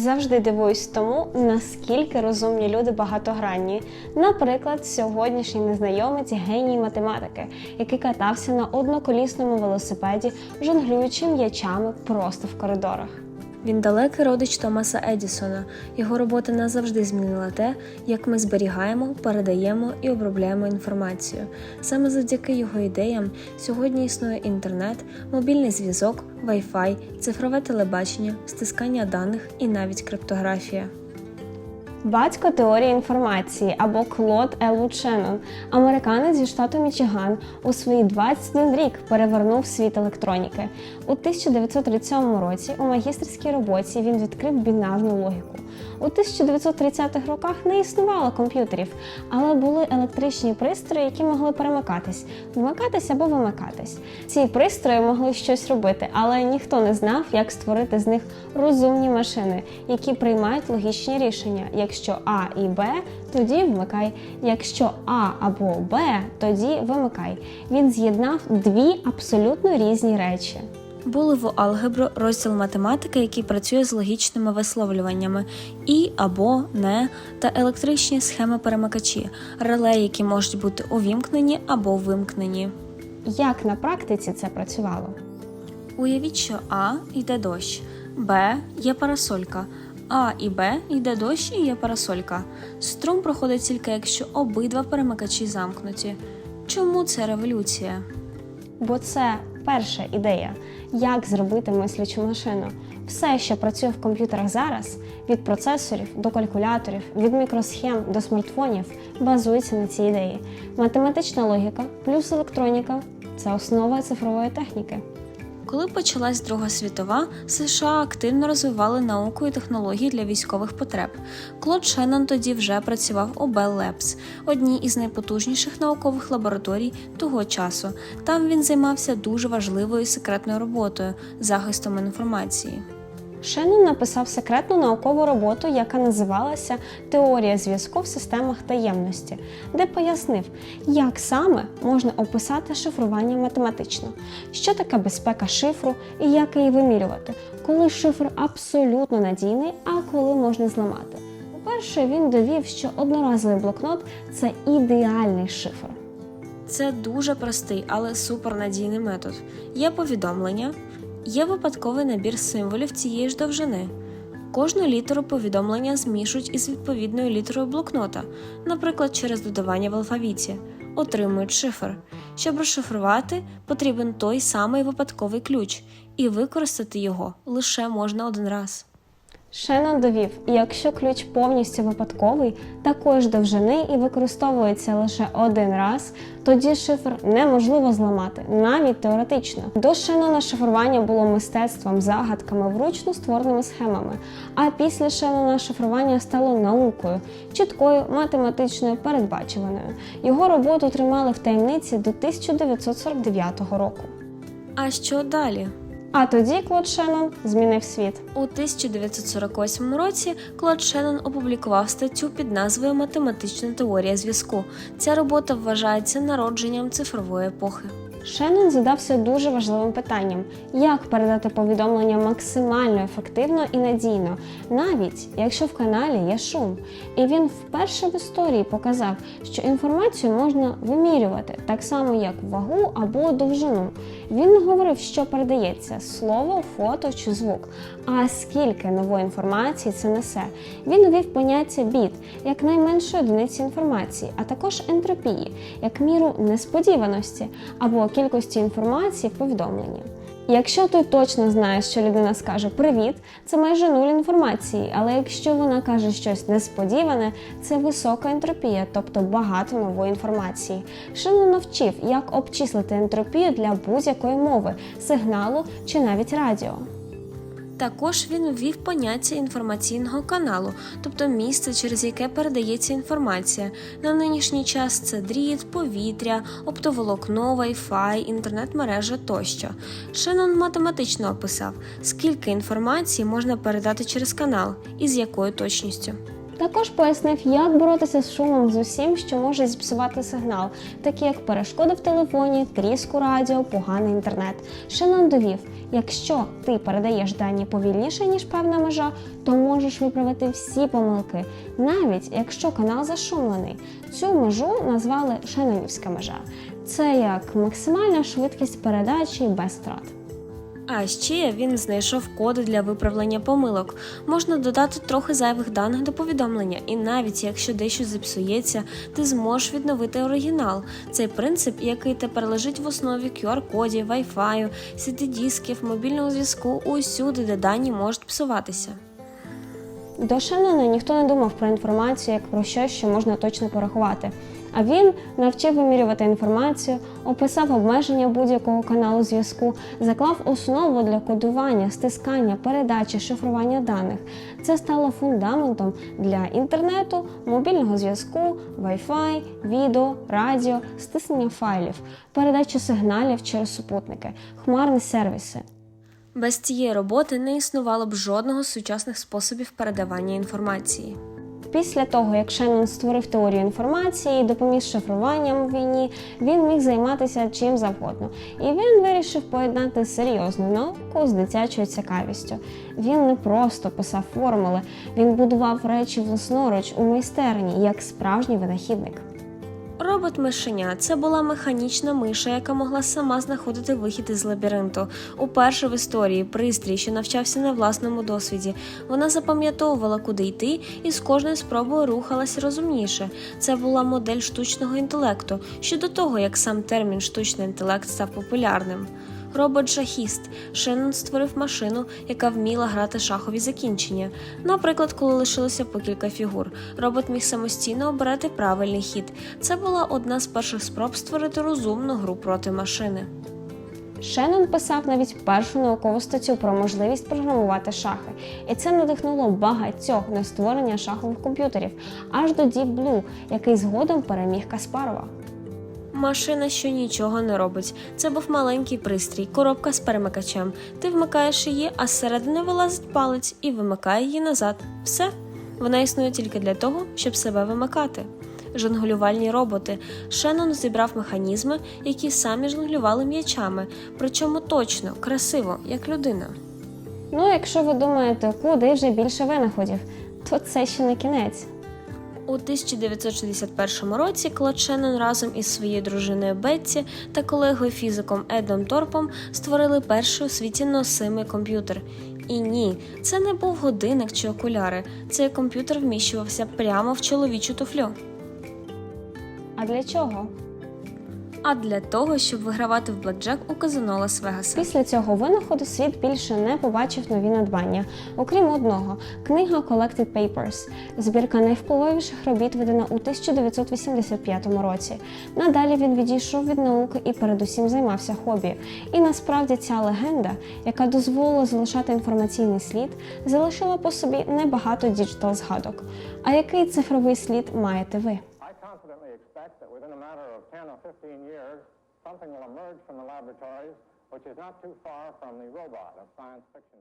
Завжди дивуюсь тому, наскільки розумні люди багатогранні. Наприклад, сьогоднішній незнайомець геній математики, який катався на одноколісному велосипеді, жонглюючи м'ячами просто в коридорах. Він далекий родич Томаса Едісона. Його робота назавжди змінила те, як ми зберігаємо, передаємо і обробляємо інформацію. Саме завдяки його ідеям сьогодні існує інтернет, мобільний зв'язок, Wi-Fi, цифрове телебачення, стискання даних і навіть криптографія. Батько теорії інформації або Клод Шеннон, американець зі штату Мічиган, у свої 21 рік перевернув світ електроніки. У 1937 році у магістерській роботі він відкрив бінарну логіку. У 1930-х роках не існувало комп'ютерів, але були електричні пристрої, які могли перемикатись, вмикатись або вимикатись. Ці пристрої могли щось робити, але ніхто не знав, як створити з них розумні машини, які приймають логічні рішення. Якщо А і Б, тоді вмикай. Якщо А або Б, тоді вимикай. Він з'єднав дві абсолютно різні речі. Були в алгебру розділ математики, який працює з логічними висловлюваннями, і або не та електричні схеми перемикачі, реле, які можуть бути увімкнені або вимкнені. Як на практиці це працювало? Уявіть, що А йде дощ, Б є парасолька. А і Б йде дощ і є парасолька. Струм проходить тільки якщо обидва перемикачі замкнуті. Чому це революція? Бо це перша ідея, як зробити мислячу машину. Все, що працює в комп'ютерах зараз, від процесорів до калькуляторів, від мікросхем до смартфонів, базується на цій ідеї. Математична логіка плюс електроніка це основа цифрової техніки. Коли почалась Друга світова, США активно розвивали науку і технології для військових потреб. Клод Шеннон тоді вже працював у Bell Labs, одній із найпотужніших наукових лабораторій того часу. Там він займався дуже важливою секретною роботою захистом інформації. Шеннон написав секретну наукову роботу, яка називалася Теорія зв'язку в системах таємності, де пояснив, як саме можна описати шифрування математично, що таке безпека шифру і як її вимірювати, коли шифр абсолютно надійний, а коли можна зламати. По-перше, він довів, що одноразовий блокнот це ідеальний шифр. Це дуже простий, але супернадійний метод. Є повідомлення, є випадковий набір символів цієї ж довжини. Кожну літеру повідомлення змішують із відповідною літерою блокнота, наприклад, через додавання в алфавіті, отримують шифр. Щоб розшифрувати, потрібен той самий випадковий ключ, і використати його лише можна один раз. Шеннон довів, якщо ключ повністю випадковий, такої ж довжини і використовується лише один раз, тоді шифр неможливо зламати, навіть теоретично. До Шеннона шифрування було мистецтвом, загадками, вручно створеними схемами. А після Шеннона шифрування стало наукою, чіткою, математичною, передбачуваною. Його роботу тримали в таємниці до 1949 року. А що далі? А тоді Клод Шеннон змінив світ. У 1948 році Клод Шеннон опублікував статтю під назвою Математична теорія зв'язку. Ця робота вважається народженням цифрової епохи. Шеннон задався дуже важливим питанням, як передати повідомлення максимально ефективно і надійно, навіть якщо в каналі є шум. І він вперше в історії показав, що інформацію можна вимірювати так само, як вагу або довжину. Він не говорив, що передається слово, фото чи звук, а скільки нової інформації це несе. Він увів поняття біт як найменшої одиниці інформації, а також ентропії, як міру несподіваності або кількості інформації в повідомленні. Якщо ти точно знаєш, що людина скаже привіт, це майже нуль інформації. Але якщо вона каже щось несподіване, це висока ентропія, тобто багато нової інформації. Шино навчив, як обчислити ентропію для будь-якої мови, сигналу чи навіть радіо. Також він ввів поняття інформаційного каналу, тобто місце, через яке передається інформація. На нинішній час це дріт, повітря, оптоволокно, Wi-Fi, інтернет-мережа тощо. Шеннон математично описав, скільки інформації можна передати через канал і з якою точністю. Також пояснив, як боротися з шумом з усім, що може зіпсувати сигнал, такі як перешкоди в телефоні, тріску радіо, поганий інтернет. Шеннон довів, якщо ти передаєш дані повільніше, ніж певна межа, то можеш виправити всі помилки, навіть якщо канал зашумлений. Цю межу назвали Шеннонівська межа. Це як максимальна швидкість передачі без втрат. А ще він знайшов коди для виправлення помилок. Можна додати трохи зайвих даних до повідомлення, і навіть якщо дещо зіпсується, ти зможеш відновити оригінал. Цей принцип, який тепер лежить в основі QR-кодів, Wi-Fi, CD-дисків, мобільного зв'язку, усюди, де дані можуть псуватися. До Шеннона ніхто не думав про інформацію як про щось, що можна точно порахувати. А він навчив вимірювати інформацію, описав обмеження будь-якого каналу зв'язку, заклав основу для кодування, стискання, передачі, шифрування даних. Це стало фундаментом для інтернету, мобільного зв'язку, Wi-Fi, відео, радіо, стиснення файлів, передачі сигналів через супутники, хмарні сервіси. Без цієї роботи не існувало б жодного з сучасних способів передавання інформації. Після того, як Шеннон створив теорію інформації і допоміг шифруванням у війні, він міг займатися чим завгодно. І він вирішив поєднати серйозну науку з дитячою цікавістю. Він не просто писав формули, він будував речі власноруч у майстерні як справжній винахідник. Робот мишеня це була механічна миша, яка могла сама знаходити вихід із лабіринту. Уперше в історії пристрій, що навчався на власному досвіді. Вона запам'ятовувала, куди йти, і з кожною спробою рухалась розумніше. Це була модель штучного інтелекту ще до того, як сам термін штучний інтелект став популярним. Робот-шахіст Шеннон створив машину, яка вміла грати шахові закінчення. Наприклад, коли лишилося по кілька фігур, робот міг самостійно обирати правильний хід. Це була одна з перших спроб створити розумну гру проти машини. Шеннон писав навіть першу наукову статтю про можливість програмувати шахи, і це надихнуло багатьох на створення шахових комп'ютерів, аж до Deep Blue, який згодом переміг Каспарова. Машина, що нічого не робить. Це був маленький пристрій, коробка з перемикачем. Ти вмикаєш її, а зсередини вилазить палець і вимикає її назад. Все. Вона існує тільки для того, щоб себе вимикати. Жонглювальні роботи. Шеннон зібрав механізми, які самі жонглювали м'ячами, причому точно, красиво, як людина. Ну, якщо ви думаєте, куди вже більше винаходів, то це ще не кінець. У 1961 році Клод Шеннон разом із своєю дружиною Бетті та колегою фізиком Едом Торпом створили перший у світі носимий комп'ютер. І ні, це не був годинник чи окуляри. Цей комп'ютер вміщувався прямо в чоловічу туфлю. А для чого? А для того, щоб вигравати в блекджек у казино Лас-Вегаса. Після цього винаходу світ більше не побачив нові надбання, окрім одного книга Collected Papers, збірка найвпливовіших робіт видана у 1985 році. Надалі він відійшов від науки і передусім займався хобі. І насправді ця легенда, яка дозволила залишати інформаційний слід, залишила по собі небагато діджитал згадок. А який цифровий слід маєте ви? Expect that within a matter of 10 or 15 years, something will emerge from the laboratories which is not too far from the robot of science fiction.